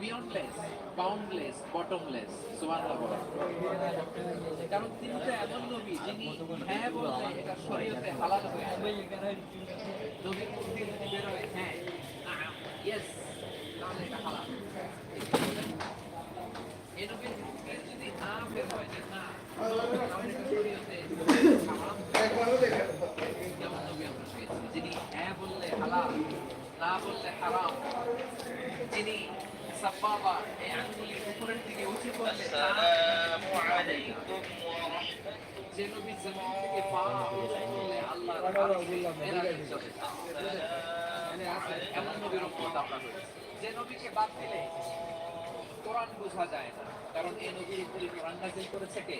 Beyondless boundless bottomless সুবহানাল্লাহ বলেন। কারণ তিনি তো এমন নবী যিনি হ্যাঁ বললে এটা শরীয়তে হালাল হয়ে নবীর মুখ যদি বেরোয় হ্যাঁ ইয়েস তাহলে এটা হালাল। এই যদি না বের হয় যে না নবী যিনি হ্যাঁ বললে হালাল, না বললে হারাম, যিনি সাব্বাবা এই আঙ্গুলি উপরের দিকে উঁচু করলে আসসালামু আলাইকুম ওয়া রাহমাতুল্লাহ যে নবী এমন নবীর যে নবীকে বাদ দিলে কোরআন বোঝা যায় না কারণ এই নবীর উপরে কোরআন করেছে কে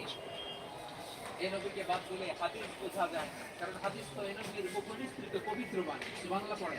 এ নবীকে বাদ দিলে হাদিস বোঝা যায় না কারণ হাদিস তো এই নবীর উপনিষ্ঠিত পবিত্র বাণী বাংলা পড়ে